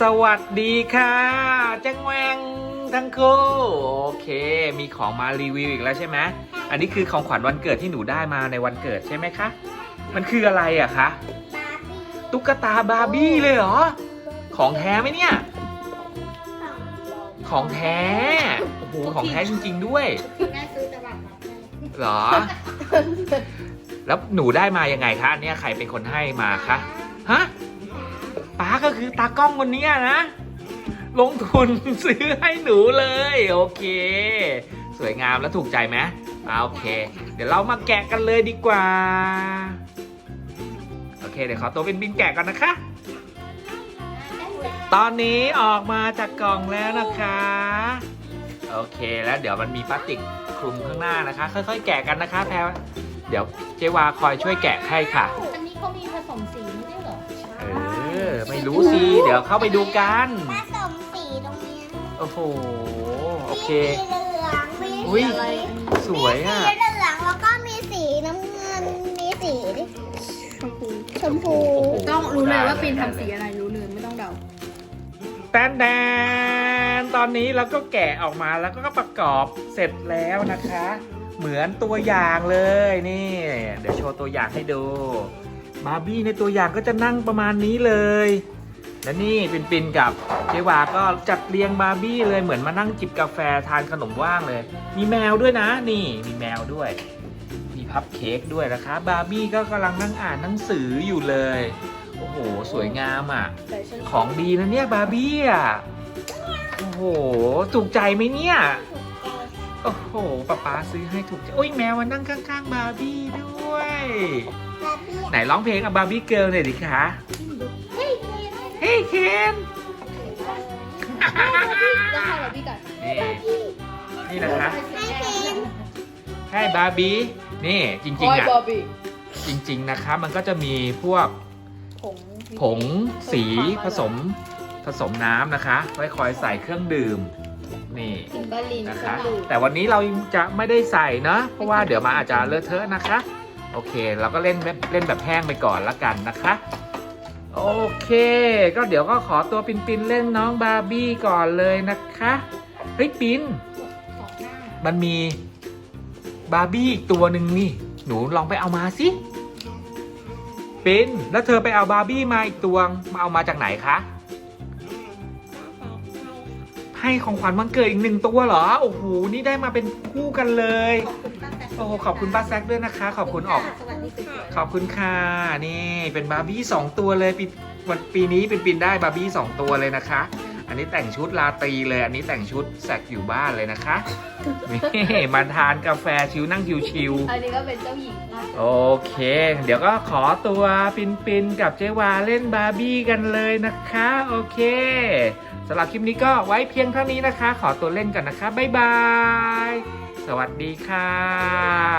สวัสดีค่ะ จังแวงทั้งคู่โอเค มีของมารีวิวอีกแล้วใช่ไหมอันนี้คือของขวัญวันเกิดที่หนูได้มาในวันเกิดใช่ไหมคะ มันคืออะไรอะคะบาร์บี้ตุ๊กตาบาร์บี้เลยเหรอ ของแท้ไหมเนี่ย ของแท้ โอ้โห ของแท้จริง ๆ ด้วยแม่ซื้อตลาดนัดให้เหรอ แล้วหนูได้มายังไงคะอันเนี่ยใครเป็นคนให้มาคะฮะป้าก็คือตากล้องคนเนี้ยนะ ลงทุน ซื้อให้หนูเลย โอเค สวยงามแล้วถูกใจไหมอ่าโอเค เดี๋ยวเรามาแกะกันเลยดีกว่า โอเค เดี๋ยวขอตัวเป็นบินแกะก่อนนะคะ ตอนนี้ออกมาจากกล่องแล้วนะคะ โอเคแล้วเดี๋ยวมันมีพลาสติกคลุมข้างหน้านะคะ ค่อยๆ แกะกันนะคะแพร เดี๋ยวเจวาคอยช่วยแกะให้ค่ะ อันนี้เขามีผสมสีไม่ใช่เหรอเออ ไม่รู้สิ เดี๋ยวเข้าไปดูกัน ผสมสีตรงเนี้ยโอ้โห โอเค มีสีเหลืองมีอุ๊ยสีสวยอะ มีสีเหลืองแล้วก็มีสีน้ำเงิน มีสีชมพูชมพู ต้องรู้เลยว่าปีนทำสีอะไรรู้เลยไม่ต้องเดา แตนแดนตอนนี้เราก็แกะออกมาแล้วก็ประกอบเสร็จแล้วนะคะ เหมือนตัวอย่างเลยนี่ เดี๋ยวโชว์ตัวอย่างให้ดูบาร์บี้ในตัวอย่างก็จะนั่งประมาณนี้เลย และนี่ปินปินกับเจวาก็จัดเรียงบาร์บี้เลยเหมือนมานั่งจิบกาแฟทานขนมว่างเลย มีแมวด้วยนะ นี่มีแมวด้วย มีพับเค้กด้วยนะคะบาร์บี้ก็กำลังนั่งอ่านหนังสืออยู่เลยโอ้โหสวยงามอะแต่ฉันของดีนะเนี่ยบาร์บี้อะโอ้โหถูกใจไหมเนี่ย โอ้โหป๊าป๊าซื้อให้ถูกใจอุ้ยแมวมานั่งข้างๆบาร์บี้ด้วย บาร์บี้ไหนร้องเพลงอะบาร์บี้เกิร์ลหน่อยดิคะเฮ้ยเฮ้ยเคนแล้วใครเหรอพี่กัดนี่นี่นะคะ ให้เพนใช่บาร์บี้นี่จริงๆอะบอบบี้จริงๆนะคะมันก็จะมีพวกผงผงสีผสมผสมน้ำนะคะไว้คอยใส่เครื่องดื่ม นี่กินบาลินนะคะเครื่องดื่มแต่วันนี้เราจะไม่ได้ใส่นะเพราะว่าเดี๋ยวมาอาจจะเลอะเทอะนะคะ โอเค เราก็เล่นแบบเล่นแบบแห้งไปก่อนละกันนะคะ โอเค ก็เดี๋ยวก็ขอตัวปินปินเล่นน้องบาร์บี้ก่อนเลยนะคะเฮ้ยปินสองหน้ามันมีบาร์บี้อีกตัวหนึ่งนี่ หนูลองไปเอามาสิปินแล้วเธอไปเอาบาร์บี้มาอีกตัวมาเอามาจากไหนคะ ให้ของขวัญวันเกิดอีกหนึ่งตัวเหรอ โอ้โห นี่ได้มาเป็นคู่กันเลย โอ้โห ขอบคุณป้าแซกด้วยนะคะ ขอบคุณออก สวัสดีค่ะขอบคุณค่ะ นี่เป็นบาร์บี้สองตัวเลยปีวันปีนี้เป็นปินได้บาร์บี้สองตัวเลยนะคะอั นนี้แต่งชุดลาตรีเลย อันนี้แต่งชุดแซกอยู่บ้านเลยนะคะ นี่มาทานกาแฟชิวนั่งชิวๆอันนี้ก็เป็นเจ้าหญิงนะโอเค เดี๋ยวก็ขอตัวปินปินกับเจวาเล่นบาร์บี้กันเลยนะคะ โอเคสำหรับคลิปนี้ก็ไว้เพียงเท่านี้นะคะ ขอตัวเล่นกันนะคะ บ๊ายบาย สวัสดีค่ะ